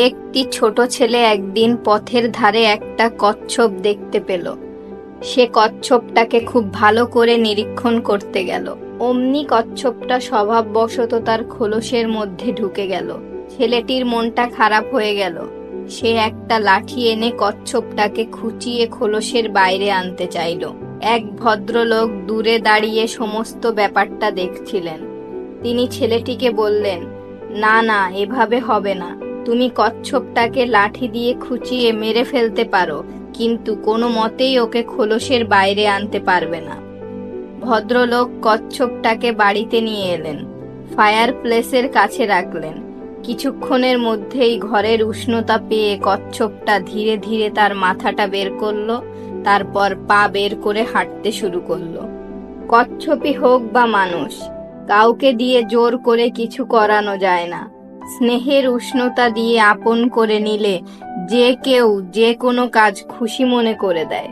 একটি ছোট ছেলে একদিন পথের ধারে একটা কচ্ছপ দেখতে পেল। সে কচ্ছপটাকে খুব ভালো করে নিরীক্ষণ করতে গেল। অমনি কচ্ছপটা স্বভাববশত তার খোলসের মধ্যে ঢুকে গেল। ছেলেটির মনটা খারাপ হয়ে গেল। সে একটা লাঠি এনে কচ্ছপটাকে খুঁচিয়ে খোলসের বাইরে আনতে চাইল। এক ভদ্রলোক দূরে দাঁড়িয়ে সমস্ত ব্যাপারটা দেখছিলেন। তিনি ছেলেটিকে বললেন, না না, এভাবে হবে না। তুমি কচ্ছপটাকে লাঠি দিয়ে খুঁচিয়ে মেরে ফেলতে পারো, কিন্তু কোনো মতেই ওকে খোলসের বাইরে আনতে পারবে না। ভদ্রলোক কচ্ছপটাকে বাড়িতে নিয়ে এলেন ফায়ার প্লেসের কাছে রাখলেন। কিছুক্ষণের মধ্যেই ঘরের উষ্ণতা পেয়ে কচ্ছপটা ধীরে ধীরে তার মাথাটা বের করল, তারপর পা বের করে হাঁটতে শুরু করল। কচ্ছপই হোক বা মানুষ, কাউকে দিয়ে জোর করে কিছু করানো যায় না। স্নেহের উষ্ণতা দিয়ে আপন করে নিলে যে কেউ যে কোনো কাজ খুশি মনে করে দেয়।